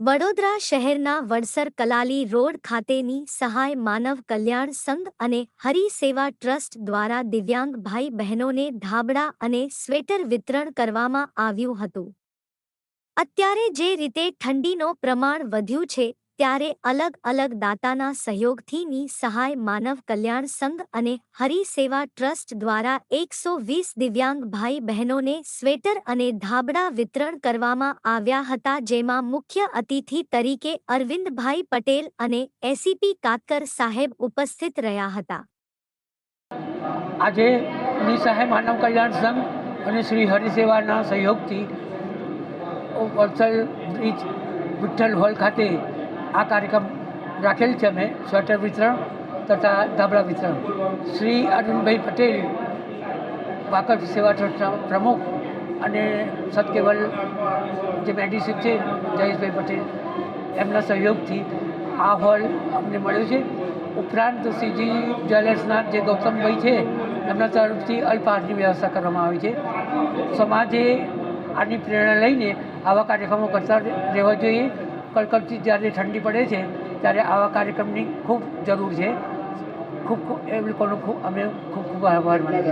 વડોદરા શહેરના વડસર કલાલી રોડ ખાતેની સહાય માનવ કલ્યાણ સંઘ અને હરિસેવા ટ્રસ્ટ દ્વારા દિવ્યાંગ ભાઈ બહેનોને ધાબળા અને સ્વેટર વિતરણ કરવામાં આવ્યું હતું. અત્યારે જે રીતે ઠંડીનો પ્રમાણ વધ્યું છે ત્યારે અલગ અલગ દાતાના સહયોગથી ની સહાય માનવ કલ્યાણ સંઘ અને હરિસેવા ટ્રસ્ટ દ્વારા એકસો વીસ દિવ્યાંગ ભાઈ બહેનોને સ્વેટર અને ધાબળા વિતરણ કરવામાં આવ્યા હતા, જેમાં મુખ્ય અતિથિ તરીકે અરવિંદભાઈ પટેલ અને એસીપી કાતકર સાહેબ ઉપસ્થિત રહ્યા હતા. આજે નિસહાય માનવ કલ્યાણ સંઘ અને શ્રી હરિસેવાના સહયોગથી વલસડ બ્રિજ વિઠ્ઠલ હોલ ખાતે આ કાર્યક્રમ રાખેલ છે અમે. સ્વેટર વિતરણ તથા ધાબળા વિતરણ. શ્રી અરવિંદભાઈ પટેલ વાકફ સેવા ટ્રસ્ટના પ્રમુખ અને સતકેવલ જે મેડિસિન છે, જયેશભાઈ પટેલ, એમના સહયોગથી આ હોલ અમને મળ્યો છે. ઉપરાંત સીજી જ્વેલર્સના જે ગૌતમભાઈ છે, એમના તરફથી અલ્પહારની વ્યવસ્થા કરવામાં આવી છે. સમાજે આની પ્રેરણા લઈને આવા કાર્યક્રમો કરતા રહેવા જોઈએ. કડકડતી જ્યારે ઠંડી પડે છે ત્યારે આવા કાર્યક્રમની ખૂબ જરૂર છે. ખૂબ ખૂબ એ લોકોનો ખૂબ અમે ખૂબ ખૂબ આભાર માનીએ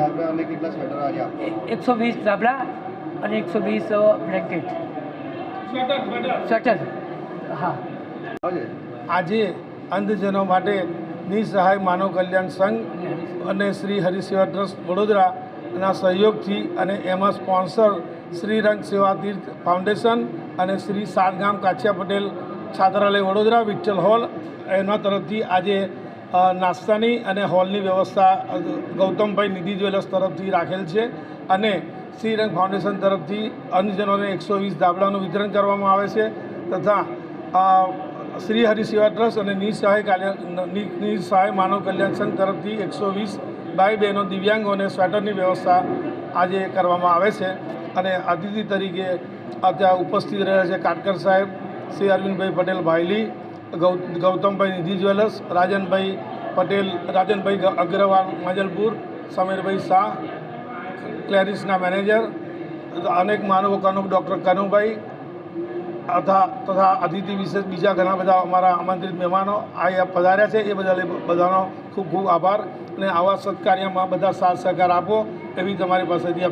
એકસો વીસ ધાબળા અને એકસો વીસ બ્લેન્કેટ સ્વેટર હા. આજે? અંધજનો માટે નિસહાય માનવ કલ્યાણ સંઘ અને શ્રી હરિસેવા ટ્રસ્ટ વડોદરાના સહયોગથી અને એમાં સ્પોન્સર શ્રી રંગ સેવા તીર્થ ફાઉન્ડેશન અને શ્રી સાતગામ કાછિયા પટેલ છાત્રાલય વડોદરા વિઠ્ઠલ હોલ એના તરફથી આજે નાસ્તાની અને હોલની વ્યવસ્થા ગૌતમભાઈ નિધિ જ્વેલર્સ તરફથી રાખેલ છે અને શ્રી રંગ ફાઉન્ડેશન તરફથી અંધજનોને એકસો વીસ દાબલાનું વિતરણ કરવામાં આવે છે તથા શ્રી હરિસેવા ટ્રસ્ટ અને નિસહાય કલ્યાણ નિસહાય માનવ કલ્યાણ સંઘ તરફથી એકસો વીસ ભાઈ બહેનો દિવ્યાંગોને સ્વેટરની વ્યવસ્થા આજે કરવામાં આવે છે અને અતિથિ તરીકે અત્યારે ઉપસ્થિત રહ્યા છે કાટકર સાહેબ, શ્રી અરવિંદભાઈ પટેલ ભાઈલી ગૌતમભાઈ નિધિ જ્વેલર્સ, રાજનભાઈ પટેલ, રાજનભાઈ અગ્રવાલ મજલપુર, સમીરભાઈ શાહ, ક્લેરિસના મેનેજર, અનેક માનવો કનુ, ડૉક્ટર કનુભાઈ, તથા તથા અતિથિ વિશેષ બીજા ઘણા બધા અમારા આમંત્રિત મહેમાનો અહીંયા પધાર્યા છે, એ બધા બધાનો ખૂબ ખૂબ આભાર અને આવા સત્કાર્યમાં બધા સાથ સહકાર આપો, એવી તમારી પાસેથી